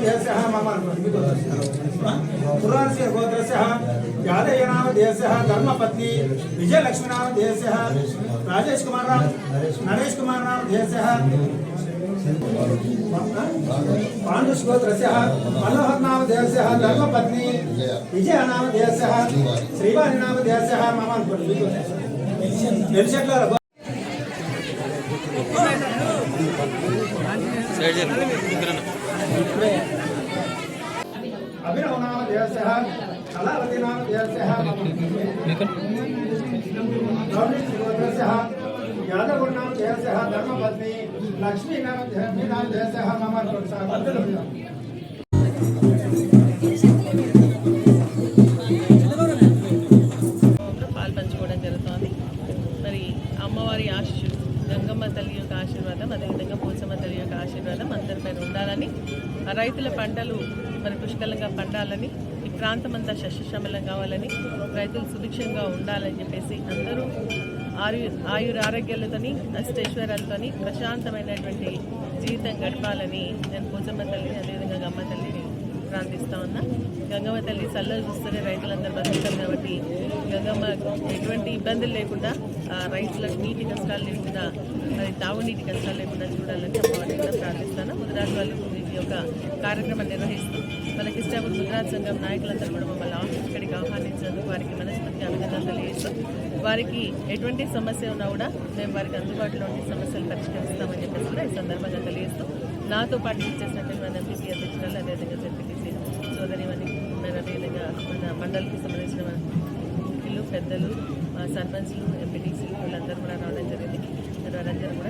हाँ देहस्य मम पुराणस्य गोत्रस्य यादयनाम देहस्य धर्मपत्नी विजयलक्ष्मीनाम देहस्य राजेश कुमार राम नरेश कुमार राम देहस्य पांडुष गोत्रस्य मनोहर नाम देहस्य धर्मपत्नी विजय नाम देहस्य श्रीवाणी नाम देहस्य मम निर्शक्ल ಸೈಡ್ ಇದ್ರೆ अभिनवनामधेयस्यः कलावतीनामधेयस्यः द्रविणसिंहधेयस्यः यादवनामधेयस्यः धर्मपत्नी लक्ष्मीनामधेयस्यः मम రైతుల పంటలు మరి పుష్కలంగా పండాలని ఈ ప్రాంతం అంతా శస్యశ్యామలం కావాలని రైతులు సుభిక్షంగా ఉండాలని చెప్పేసి అందరూ ఆయు ఆయుర ఆరోగ్యాలతోని అష్టైశ్వర్యాలతోని ప్రశాంతమైనటువంటి జీవితం గడపాలని నేను పోచమ్మ తల్లిని అదేవిధంగా గమ్మ తల్లిని ప్రార్థిస్తా ఉన్నా. గంగమ్మ తల్లి చల్లలు చూస్తేనే రైతులందరూ బతుకుతారు కాబట్టి గంగమ్మ ఎటువంటి ఇబ్బందులు లేకుండా రైతులకు నీటి కష్టాలు లేకుండా మరి తాగునీటి కష్టాలు లేకుండా చూడాలని అమ్మవారిని ప్రార్థిస్తాను. ముదిరాజు వాళ్ళు ఈ యొక్క కార్యక్రమం నిర్వహిస్తూ. మనకి ఇష్టాపూర్ గుజరాత్ సంఘం నాయకులందరూ కూడా మమ్మల్ని ఆఫీస్ ఇక్కడికి ఆహ్వానించినందుకు వారికి మనస్ఫూర్తి అభినందనలు తెలియజేస్తూ వారికి ఎటువంటి సమస్య ఉన్నా కూడా మేము వారికి అందుబాటులో ఉండి సమస్యలు పరిష్కరిస్తామని చెప్పేసి కూడా ఈ సందర్భంగా తెలియజేస్తూ నాతో పాటు ఇచ్చేసినటువంటి మన ఎంపీసీ అధ్యక్షురాలు అదేవిధంగా జెడ్పీటీసీ సోదరిమణి మరి అదేవిధంగా మన మండలికి సంబంధించిన ముఖ్యులు పెద్దలు సర్పంచ్లు ఎంపీటీసీలు వీళ్ళందరూ కూడా రావడం జరిగింది. వారందరూ కూడా